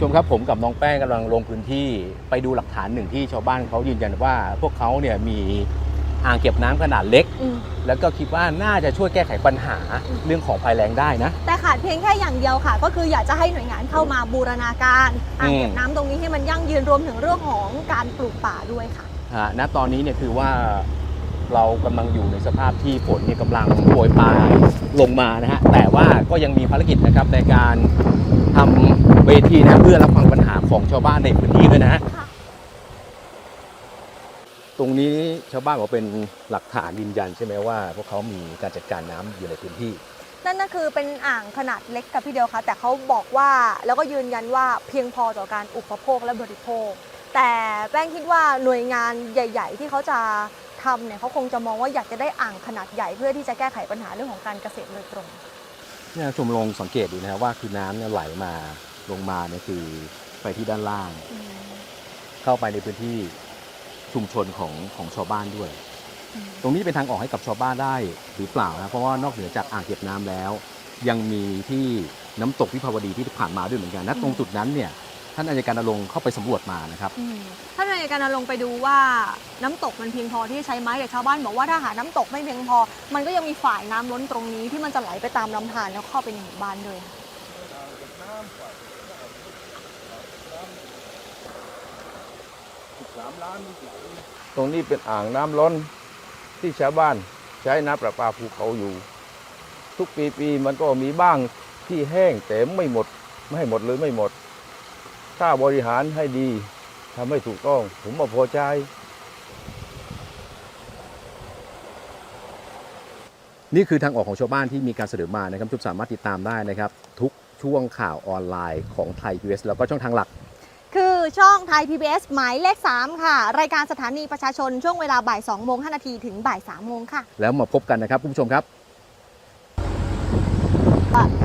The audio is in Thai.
ชมครับผมกับน้องแป้งกำลังลงพื้นที่ไปดูหลักฐานหนึ่งที่ชาวบ้านเขายืนยันว่า พวกเขาเนี่ยมีอ่างเก็บน้ำขนาดเล็ก อืม แล้วก็คิดว่าน่าจะช่วยแก้ไขปัญหาเรื่องของภัยแล้งได้นะ แต่ขาดเพียงแค่อย่างเดียวค่ะ ก็คืออยากจะให้หน่วยงานเข้ามาบูรณาการอ่างเก็บอืมน้ำตรงนี้ให้มันยั่งยืนรวมถึงเรื่องของการปลูกป่าด้วยค่ะ ฮะณตอนนี้เนี่ยคือว่า เรากำลังอยู่ในสภาพที่ฝนเนี่ยกำลังโปรยปลายลงมานะฮะแต่ว่าก็ยังมีภารกิจนะครับในการทำเวทีนะเพื่อรับฟังปัญหาของชาวบ้านในพื้นที่ด้วยนะฮะตรงนี้ชาวบ้านบอกเป็นหลักฐานยืนยันใช่ไหมว่า พวกเขามีการจัดการน้ำอยู่ในพื้นที่ นั่นก็คือเป็นอ่างขนาดเล็กกับพี่เดียวค่ะ แต่เขาบอกว่าแล้วก็ยืนยันว่าเพียงพอต่อการอุปโภคและบริโภค แต่แป้งคิดว่าหน่วยงานใหญ่ ๆ ที่เขาจะ ทำเนี่ยเขาคงจะมองว่าอยากจะได้อ่างขนาดใหญ่เพื่อที่จะแก้ไขปัญหาเรื่องของการเกษตรโดยตรงเนี่ยชมลองสังเกตดูนะครับว่าคือน้ำเนี่ยไหลมาลงมาเนี่ยคือไปที่ด้านล่าง เข้าไปในพื้นที่ชุมชนของของชาวบ้านด้วย ตรงนี้เป็นทางออกให้กับชาวบ้านได้หรือเปล่านะเพราะว่านอกเหนือจากอ่างเก็บน้ำแล้ว ยังมีที่น้ำตกวิภาวดีที่ผ่านมาด้วยเหมือนกันนะอืมตรงจุดนั้นเนี่ย ท่านอายการนรงค์เข้าไปสำรวจมานะครับ อืมถ้านายการลงไปดูว่าน้ำตกมันเพียงพอที่จะใช้ไหมแต่ชาวบ้านบอกว่าถ้าหาน้ำตกไม่เพียงพอ มันก็ยังมีฝ่ายน้ำล้นตรงนี้ที่มันจะไหลไปตามลำธารแล้วเข้าไปในหมู่บ้านด้วย ตรงนี้เป็นอ่างน้ำล้นที่ชาวบ้านใช้น้ำประปาภูเขาอยู่ ทุกปีปีมันก็มีบ้างที่แห้งแต่ไม่หมด ไม่ให้หมดเลยไม่หมด ถ้าบริหารให้ดีทำให้ถูกต้อง ผมว่าพอใจ นี่คือทางออกของชาวบ้านที่มีการเสนอมานะครับทุกสามารถติดตามได้นะครับ ทุกช่วงข่าวออนไลน์ของไทย PBS แล้วก็ช่องทางหลัก คือช่องไทย PBS หมายเลข 3 ค่ะ รายการสถานีประชาชนช่วงเวลาบ่าย2โมง5นาทีถึงบ่าย3โมงค่ะ แล้วมาพบกันนะครับคุณผู้ชมครับ